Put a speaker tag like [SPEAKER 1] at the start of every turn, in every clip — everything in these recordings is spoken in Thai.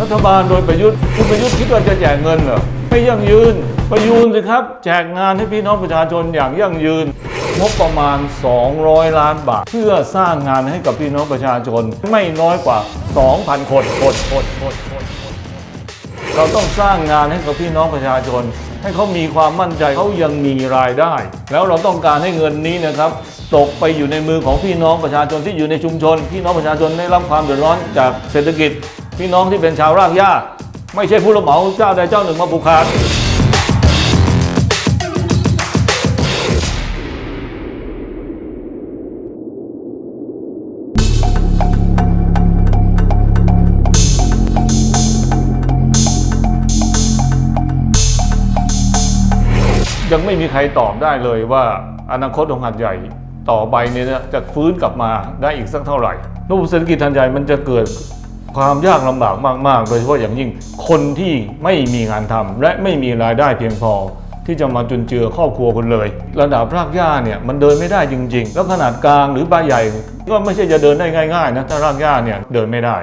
[SPEAKER 1] รัฐบาลโดยประยุทธ์คุณประยุทธ์คิดว่าจะแจกเงินเหรอไม่ยั่งยืนประยูนสิครับ แจกงานให้พี่น้องประชาชนอย่างยั่งยืนงบประมาณ 200 ล้านบาท เพื่อสร้างงานให้กับพี่น้องประชาชน ไม่น้อยกว่า 2,000 คนคนคนคนเราต้องสร้างงานให้กับพี่น้องประชาชน ให้เขามีความมั่นใจเขายังมีรายได้ แล้วเราต้องการให้เงินนี้นะครับตกไปอยู่ในมือของพี่น้องประชาชนที่อยู่ในชุมชน พี่น้องประชาชนได้รับความเดือดร้อนจากเศรษฐกิจ พี่น้องที่เป็นชาวรากหญ้า ไม่ใช่ผู้รับเหมาเจ้าใดเจ้าหนึ่งมาผูกขาดยังไม่มีใครตอบได้เลยว่าอนาคตของหัดใหญ่ต่อไปเนี่ยจะฟื้นกลับมาได้อีกสักเท่าไหร่ระบบเศรษฐกิจหัดใหญ่มันจะเกิด ความยากลำบากมากๆ โดยเฉพาะอย่างยิ่งคนที่ไม่มีงานทำและไม่มีรายได้เพียงพอ ที่จะมาจุนเจือครอบครัวคนเลย ระดับรากหญ้าเนี่ยมันเดินไม่ได้จริง ๆ แล้วขนาดกลางหรือใบใหญ่ ก็ไม่ใช่จะเดินได้ง่ายๆนะถ้ารากหญ้าเนี่ยเดินไม่ได้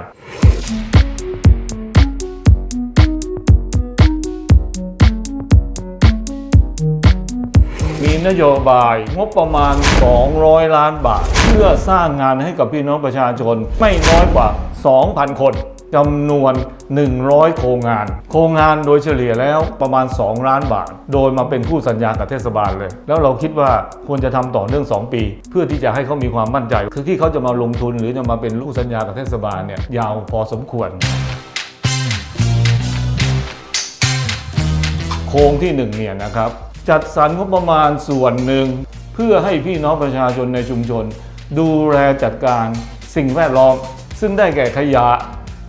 [SPEAKER 1] นโยบายงบประมาณ 200 ล้านบาท เพื่อสร้างงานให้กับพี่น้องประชาชนไม่น้อยกว่า 2,000 คนจำนวน 100 โครงงาน โครงงานโดยเฉลี่ยแล้วประมาณ 2 ล้านบาท โดยมาเป็นผู้สัญญากับเทศบาลเลย แล้วเราคิดว่าควรจะทำต่อเนื่อง 2 ปี เพื่อที่จะให้เขามีความมั่นใจ คือที่เขาจะมาลงทุนหรือจะมาเป็นลูกสัญญากับเทศบาลเนี่ยยาวพอสมควร โครงที่หนึ่งเนี่ยนะครับ จัดสรรงบประมาณส่วนหนึ่ง เพื่อให้พี่น้องประชาชนในชุมชน ดูแลจัดการสิ่งแวดล้อม ซึ่งได้แก่ขยะ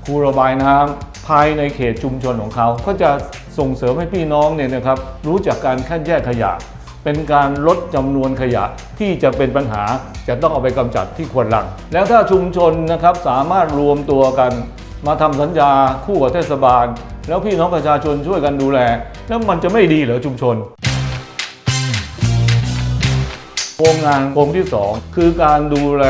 [SPEAKER 1] คูระบายน้ำภายในเขตชุมชนของเขา ก็จะส่งเสริมให้พี่น้องเนี่ยนะครับรู้จักการคัดแยกขยะ เป็นการลดจำนวนขยะที่จะเป็นปัญหาจะต้องเอาไปกำจัดที่ควรลัง แล้วถ้าชุมชนนะครับสามารถรวมตัวกัน มาทำสัญญาคู่กับเทศบาล แล้วพี่น้องประชาชนช่วยกันดูแล แล้วมันจะไม่ดีเหรอชุมชน โครงงานโครงที่ 2 คือการดูแล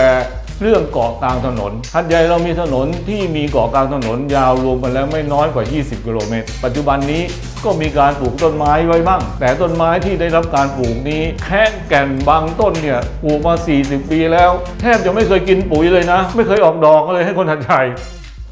[SPEAKER 1] เรื่องเกาะกลางถนนหัดใหญ่เรามีถนนที่มีเกาะกลางถนนยาวรวมกันแล้วไม่น้อยกว่า 20 กิโลเมตร ปัจจุบันนี้ก็มีการปลูกต้นไม้ไว้บ้าง แต่ต้นไม้ที่ได้รับการปลูกนี้แค่แก่นบางต้นเนี่ยปลูกมา 40 ปีแล้ว แทบจะไม่เคยกินปุ๋ยเลยนะ ไม่เคยออกดอกเลยให้คนหัดใหญ่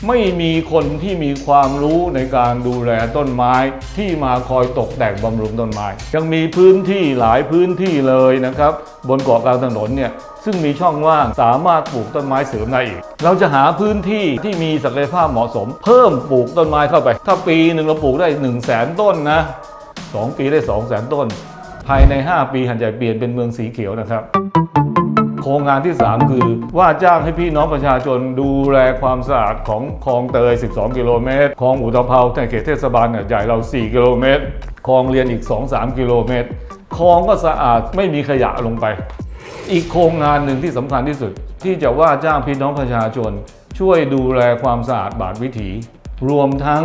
[SPEAKER 1] ไม่มีคนที่มีความรู้ในการดูแลต้นไม้ที่มาคอยตกแต่งบำรุงต้นไม้ ยังมีพื้นที่หลายพื้นที่เลยนะครับ บนเกาะกลางถนนเนี่ยซึ่งมีช่องว่างสามารถปลูกต้นไม้เสริมได้อีก เราจะหาพื้นที่ที่มีศักยภาพเหมาะสม เพิ่มปลูกต้นไม้เข้าไป ถ้าปีหนึ่งเราปลูกได้ 1 0 0 0 0แสนต้นนะสองปีได้ 2 0 0แสนต้น ภายใน 5 ปีหันใหญ่เปลี่ยนเป็นเมืองสีเขียวนะครับ โครงงานที่ 3 คือ ว่าจ้างให้พี่น้องประชาชนดูแลความสะอาดของคลองเตย 12 กิโลเมตรคลองอุตภเปาในเขตเทศบาลใหญ่เรา 4 กิโลเมตรคลองเรียนอีก 2-3 กิโลเมตรคลองก็สะอาดไม่มีขยะลงไป อีกโครงงานหนึ่งที่สำคัญที่สุด ที่จะว่าจ้างพี่น้องประชาชน ช่วยดูแลความสะอาดบาทวิถี รวมทั้ง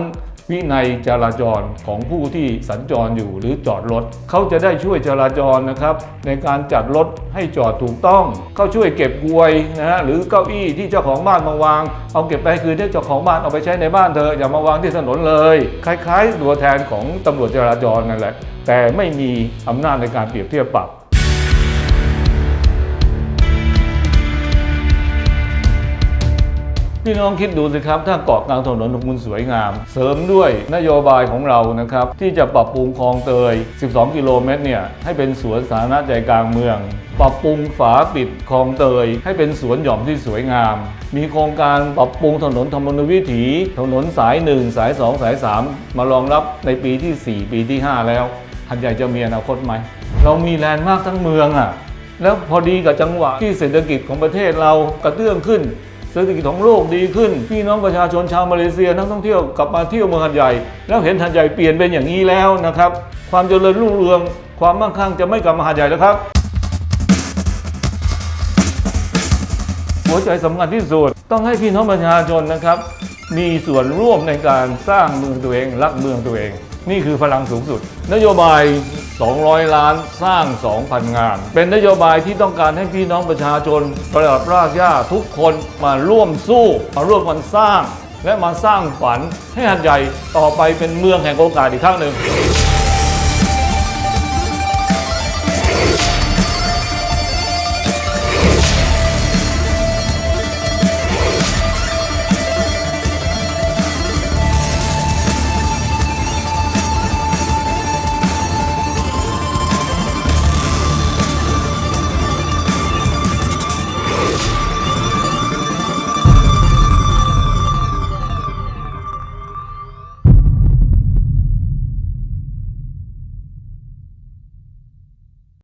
[SPEAKER 1] วินัยจราจรของผู้ที่สัญจรอยู่หรือจอดรถเขาจะได้ช่วยจราจรนะครับ ในการจัดรถให้จอดถูกต้องเขาช่วยเก็บกลวยนะฮะหรือเก้าอี้ที่เจ้าของบ้านมาวาง เอาเก็บไปให้คืนให้เจ้าของบ้านเอาไปใช้ในบ้านเธอะอย่ามาวางที่ถนนเลย คล้ายๆตัวแทนของตำรวจจราจรนั่นแหละแต่ไม่มีอำนาจในการเปรียบเทียบปรับ พี่น้องคิดดูสิครับ ถ้าเกาะกลางถนนของคุณสวยงาม เสริมด้วยนโยบายของเรานะครับ ที่จะปรับปรุงคลองเตย 12 กิโลเมตรเนี่ยให้เป็นสวนสาธารณะใจกลางเมือง ปรับปรุงฝาปิดคลองเตย ให้เป็นสวนหย่อมที่สวยงาม มีโครงการปรับปรุงถนนธรรมนวิถี ถนนสาย 1 สาย 2 สาย 3 มารองรับในปีที่ 4 ปีที่ 5 แล้วหันใหญ่จะมีอนาคตไหมเรามีแลนด์มากทั้งเมืองอะแล้วพอดีกับจังหวะที่เศรษฐกิจของประเทศเรากระเตื้องขึ้น เศรษฐกิจของโลกดีขึ้น พี่น้องประชาชนชาวมาเลเซียนักท่องเที่ยวกลับมาเที่ยวเมืองหัดใหญ่ แล้วเห็นหัดใหญ่เปลี่ยนเป็นอย่างนี้แล้วนะครับ ความเจริญรุ่งเรือง ความมั่งคั่งจะไม่กลับมาหัดใหญ่แล้วครับ หัวใจสำคัญที่สุดต้องให้พี่น้องประชาชนนะครับ มีส่วนร่วมในการสร้างเมืองตัวเอง รักเมืองตัวเอง นี่คือพลังสูงสุด นโยบาย 200 ล้านสร้าง 2,000 งาน เป็นนโยบายที่ต้องการให้พี่น้องประชาชนประดับรากหญ้าทุกคนมาร่วมสู้ มาร่วมกันสร้าง และมาสร้างฝันให้หัดใหญ่ต่อไปเป็นเมืองแห่งโอกาสอีกครั้งหนึ่ง